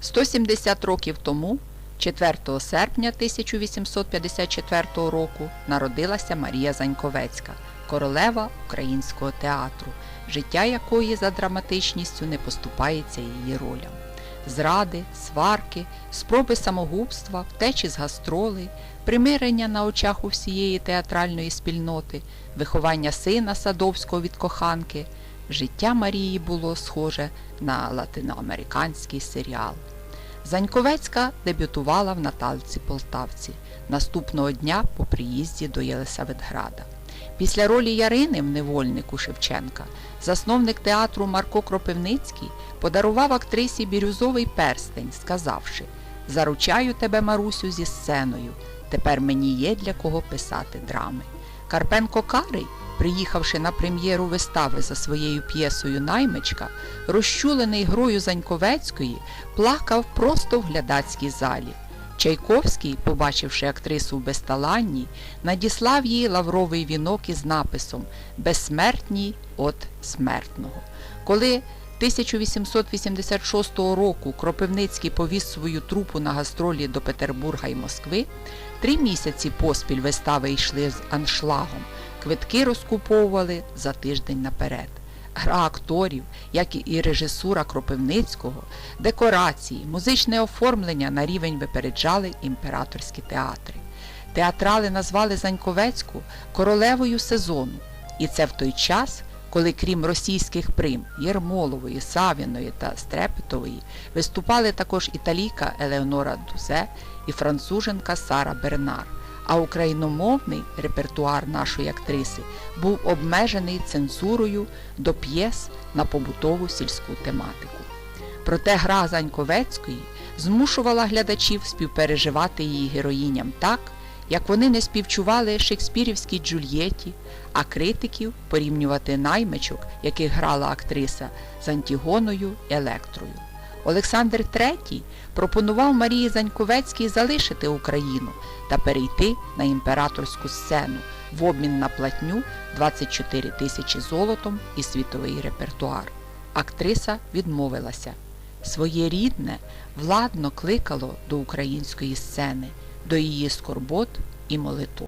170 років тому, 4 серпня 1854 року, народилася Марія Заньковецька, королева українського театру, життя якої за драматичністю не поступається її ролям. Зради, сварки, спроби самогубства, втечі з гастролей, примирення на очах у всієї театральної спільноти, виховання сина Садовського від коханки. Життя Марії було схоже на латиноамериканський серіал. Заньковецька дебютувала в Наталці Полтавці наступного дня по приїзді до Єлисаветграда. Після ролі Ярини в невольнику Шевченка засновник театру Марко Кропивницький подарував актрисі бірюзовий перстень, сказавши Заручаю тебе, Марусю, зі сценою. Тепер мені є для кого писати драми. Карпенко Карий, приїхавши на прем'єру вистави за своєю п'єсою Наймичка, розчулений грою Заньковецької, плакав просто в глядацькій залі. Чайковський, побачивши актрису в безталанні, надіслав їй лавровий вінок із написом Безсмертній от смертного. Коли 1886 року Кропивницький повіз свою трупу на гастролі до Петербурга і Москви, три місяці поспіль вистави йшли з аншлагом, квитки розкуповували за тиждень наперед. Гра акторів, як і режисура Кропивницького, декорації, музичне оформлення на рівень випереджали імператорські театри. Театрали назвали Заньковецьку королевою сезону, і це в той час, коли крім російських прим Єрмолової, Савіної та Стрепетової виступали також італійка Елеонора Дузе і француженка Сара Бернар а україномовний репертуар нашої актриси був обмежений цензурою до п'єс на побутову сільську тематику. Проте гра Заньковецької змушувала глядачів співпереживати її героїням так, як вони не співчували шекспірівській Джульєті, а критиків порівнювати наймичок, яких грала актриса з Антігоною Електрою. Олександр III пропонував Марії Заньковецькій залишити Україну та перейти на імператорську сцену в обмін на платню 24 тисячі золотом і світовий репертуар. Актриса відмовилася. Своє рідне владно кликало до української сцени, до її скорбот і молитв.